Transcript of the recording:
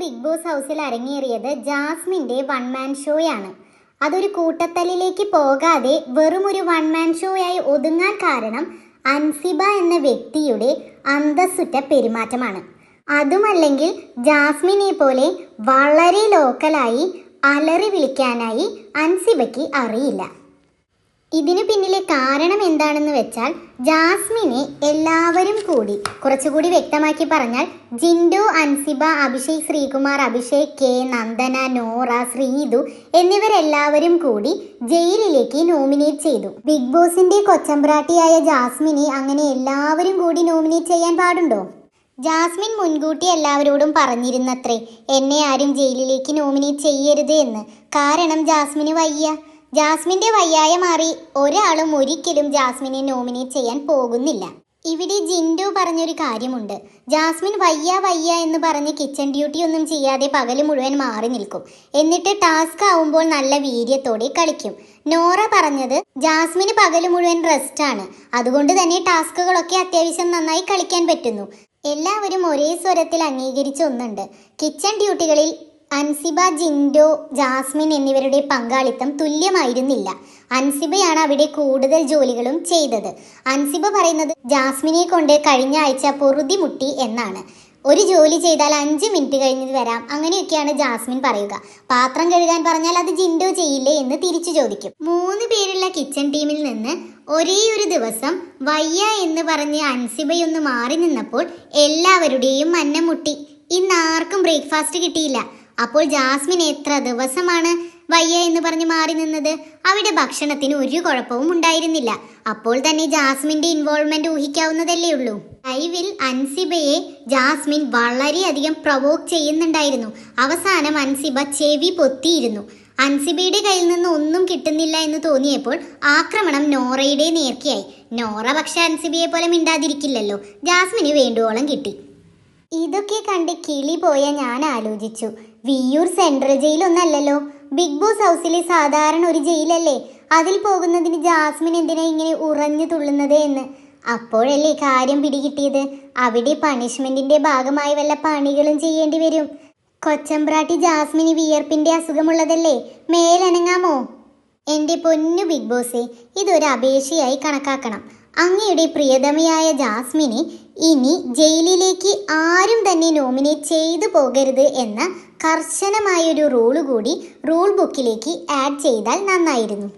Big boss ഹൗസിൽ അരങ്ങേറിയത് ജാസ്മിന്റെ വൺ മാൻ ഷോയാണ് അതൊരു കൂട്ടത്തലിലേക്ക് പോകാതെ വെറും ഒരു വൺ മാൻ ഷോയായി ഒതുങ്ങാൻ കാരണം അൻസിബ എന്ന വ്യക്തിയുടെ അന്തസ്സുറ്റ പെരുമാറ്റമാണ്. അതുമല്ലെങ്കിൽ ജാസ്മിനെ പോലെ വളരെ ലോക്കലായി അലറി വിളിക്കാനായി അൻസിബയ്ക്ക് അറിയില്ല. ഇതിനു പിന്നിലെ കാരണം എന്താണെന്ന് വെച്ചാൽ ജാസ്മിനെ എല്ലാവരും കൂടി കുറച്ചുകൂടി വ്യക്തമാക്കി പറഞ്ഞാൽ ജിൻഡു അൻസിബ അഭിഷേക് ശ്രീകുമാർ അഭിഷേക് കെ നന്ദന നോറ ശ്രീതു എന്നിവരെല്ലാവരും കൂടി ജയിലിലേക്ക് നോമിനേറ്റ് ചെയ്തു. ബിഗ് ബോസിന്റെ കൊച്ചമ്പ്രാട്ടിയായ ജാസ്മിനെ അങ്ങനെ എല്ലാവരും കൂടി നോമിനേറ്റ് ചെയ്യാൻ പാടുണ്ടോ? ജാസ്മിൻ മുൻകൂട്ടി എല്ലാവരോടും പറഞ്ഞിരുന്നത്രേ എന്നെ ആരും ജയിലിലേക്ക് നോമിനേറ്റ് ചെയ്യരുത് എന്ന്. കാരണം ജാസ്മിന് വയ്യ. ജാസ്മിന്റെ വയ്യായ മാറി ഒരാളും ഒരിക്കലും ജാസ്മിനെ നോമിനേറ്റ് ചെയ്യാൻ പോകുന്നില്ല. ഇവിടെ ജിൻഡു പറഞ്ഞൊരു കാര്യമുണ്ട്. ജാസ്മിൻ വയ്യ വയ്യ എന്ന് പറഞ്ഞ് കിച്ചൺ ഡ്യൂട്ടി ഒന്നും ചെയ്യാതെ പകൽ മുഴുവൻ മാറി നിൽക്കും. എന്നിട്ട് ടാസ്ക് ആവുമ്പോൾ നല്ല വീര്യത്തോടെ കളിക്കും. നോറ പറഞ്ഞത് ജാസ്മിന് പകൽ മുഴുവൻ റെസ്റ്റ് ആണ്. അതുകൊണ്ട് തന്നെ ടാസ്കുകളൊക്കെ അത്യാവശ്യം നന്നായി കളിക്കാൻ പറ്റുന്നു. എല്ലാവരും ഒരേ സ്വരത്തിൽ അംഗീകരിച്ച ഒന്നുണ്ട്. കിച്ചൺ ഡ്യൂട്ടികളിൽ അൻസിബ ജിൻഡോ ജാസ്മിൻ എന്നിവരുടെ പങ്കാളിത്തം തുല്യമായിരുന്നില്ല. അൻസിബയാണ് അവിടെ കൂടുതൽ ജോലികളും ചെയ്തത്. അൻസിബ പറയുന്നത് ജാസ്മിനെ കൊണ്ട് കഴിഞ്ഞ ആഴ്ച പൊറുതി മുട്ടി എന്നാണ്. ഒരു ജോലി ചെയ്താൽ അഞ്ച് മിനിറ്റ് കഴിഞ്ഞ് വരാം. അങ്ങനെയൊക്കെയാണ് ജാസ്മിൻ പറയുക. പാത്രം കഴുകാൻ പറഞ്ഞാൽ അത് ജിൻഡോ ചെയ്യില്ലേ എന്ന് തിരിച്ചു ചോദിക്കും. മൂന്ന് പേരുള്ള കിച്ചൺ ടീമിൽ നിന്ന് ഒരേ ഒരു ദിവസം വയ്യ എന്ന് പറഞ്ഞ് അൻസിബയൊന്ന് മാറി നിന്നപ്പോൾ എല്ലാവരുടെയും മന്നം മുട്ടി. ഇന്ന് ആർക്കും ബ്രേക്ക്ഫാസ്റ്റ് കിട്ടിയില്ല. അപ്പോൾ ജാസ്മിൻ എത്ര ദിവസമാണ് വയ്യ എന്ന് പറഞ്ഞ് മാറി നിന്നത്? അവിടെ ഭക്ഷണത്തിന് ഒരു കുഴപ്പവും ഉണ്ടായിരുന്നില്ല. അപ്പോൾ തന്നെ ജാസ്മിന്റെ ഇൻവോൾവ്മെന്റ് ഊഹിക്കാവുന്നതല്ലേ ഉള്ളൂ. ലൈവിൽ അൻസിബയെ ജാസ്മിൻ വളരെയധികം പ്രൊവോക്ക് ചെയ്യുന്നുണ്ടായിരുന്നു. അവസാനം അൻസിബ ചെവി പൊത്തിയിരുന്നു. അൻസിബയുടെ കയ്യിൽ നിന്ന് ഒന്നും കിട്ടുന്നില്ല എന്ന് തോന്നിയപ്പോൾ ആക്രമണം നോറയുടെ നേർക്കയായി. നോറ പക്ഷെ അൻസിബയെ പോലെ മിണ്ടാതിരിക്കില്ലല്ലോ. ജാസ്മിന് വേണ്ടുവോളം കിട്ടി. ഇതൊക്കെ കണ്ട് കിളി പോയ ഞാൻ ആലോചിച്ചു. വിയ്യൂർ സെൻട്രൽ ജയിലൊന്നല്ലല്ലോ ബിഗ് ബോസ് ഹൗസിലെ സാധാരണ ഒരു ജയിലല്ലേ? അതിൽ പോകുന്നതിന് ജാസ്മിൻ എന്തിനാ ഇങ്ങനെ ഉറഞ്ഞു തുള്ളുന്നത് എന്ന്. അപ്പോഴല്ലേ കാര്യം പിടികിട്ടിയത്? അവിടെ പണിഷ്മെന്റിന്റെ ഭാഗമായി വല്ല പണികളും ചെയ്യേണ്ടി വരും. കൊച്ചമ്പ്രാട്ടി ജാസ്മിന് വിയർപ്പിന്റെ അസുഖമുള്ളതല്ലേ? മേലനങ്ങാമോ? എന്റെ പൊന്നു ബിഗ് ബോസേ ഇതൊരു അപേക്ഷയായി കണക്കാക്കണം. അങ്ങയുടെ പ്രിയതമയായ ജാസ്മിനെ ഇനി ജയിലിലേക്ക് ആരും തന്നെ നോമിനേറ്റ് ചെയ്തു പോകരുത് എന്ന കർശനമായൊരു റൂൾ കൂടി റൂൾ ബുക്കിലേക്ക് ആഡ് ചെയ്താൽ നന്നായിരുന്നു.